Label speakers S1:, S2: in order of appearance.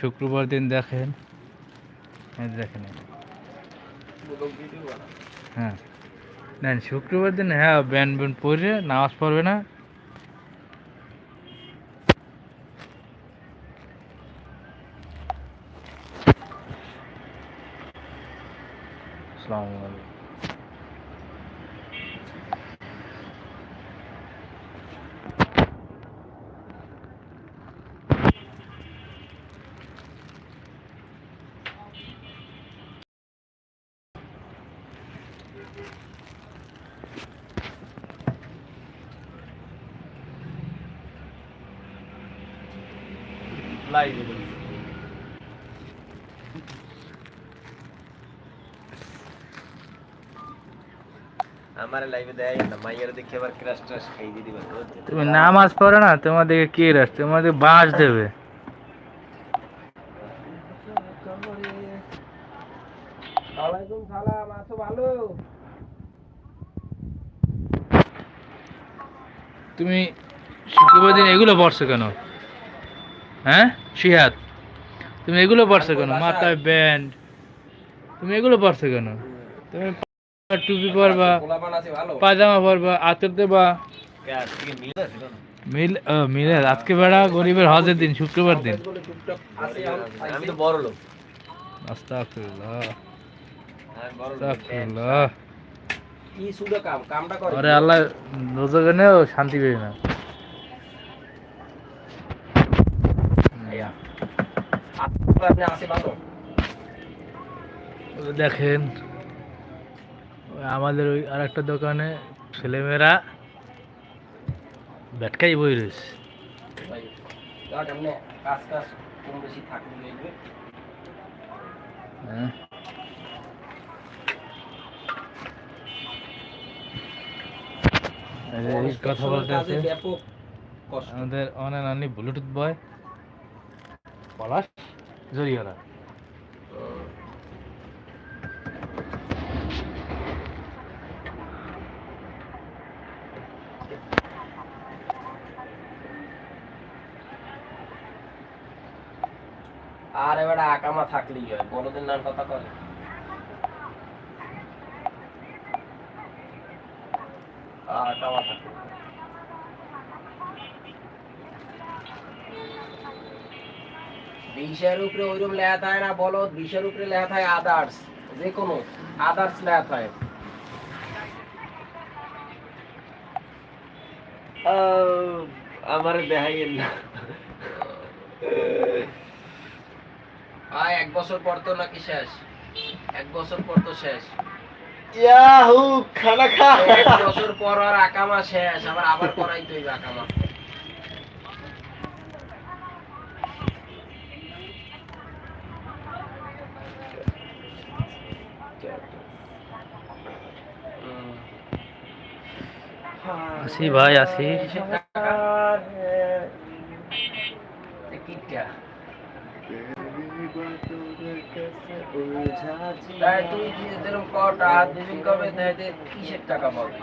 S1: শুক্রবার দিন দেখেন। দেখেন হ্যাঁ। নেন, শুক্রবার দিন হ্যাঁ ব্যান্ড ব্যান্ড পরে নামাজ পড়বে না। আসসালামু আলাইকুম।
S2: আমার লাইভে দেয় না মাইয়ার দেখে আবার ক্রাশ ট্রাশ খাই দিয়ে দিবা।
S1: তুমি নামাজ পড়ো না তোমাদেরকে কে রাস তোমাদের বাঁশ দেবে।
S2: ওয়ালাইকুম সালাম আছো ভালো?
S1: তুমি শুক্রবার দিন এগুলো পড়ছো কেন? হ্যাঁ? শিহাত তুমি এগুলো পড়ছো কেন? মাথায় ব্যান্ড। তুমি এগুলো পড়ছো কেন? তুমি টুপি পরবা পাজামা পরবা আতর দেবা।
S2: কে মিল আছে না
S1: মিল আজকে বেড়া গরিবের হজের দিন শুক্রবার দিন।
S2: আমি তো বড় লোক
S1: আস্তাগফিরুল্লাহ।
S2: আমি বড় লোক
S1: আস্তাগফিরুল্লাহ।
S2: কি সুদা কাম কামটা করে।
S1: আরে আল্লাহ রোজগানেও শান্তি পেয়ে না
S2: ইয়া। আপনি আসে ভালো
S1: ওই দেখেন আমাদের ওই আর একটা দোকানে ছেলেমেয়েরা ব্যাটকাই বই রয়েছে। হ্যাঁ। কথা বলতে আছে আমাদের অনেক ব্লুটুথ বয় পলাশ। জরিয়ালা
S2: আর এবার আকামা থাকলেই হয় বড়দের নাম কথা কয় আকামা থাকলে বিশের উপরে ওইরকম লেখা থাকে না বলো বিশের উপরে লেখা থাকে আদার্স যে কোনো। আদার্স লেখা থাকে। আমার দেখাই না। আয় এক বছর পর তো নাকি শেষ। এক বছর পর তো শেষ।
S3: ইয়াহু খানা খা।
S2: এক বছর পর আর আকামা শেষ। আবার আবার করাই তুই আকামা।
S1: আসি ভাই আসি?
S2: তাই যেরকম কটা দিবি কবে দেয় কিসের টাকা পাবি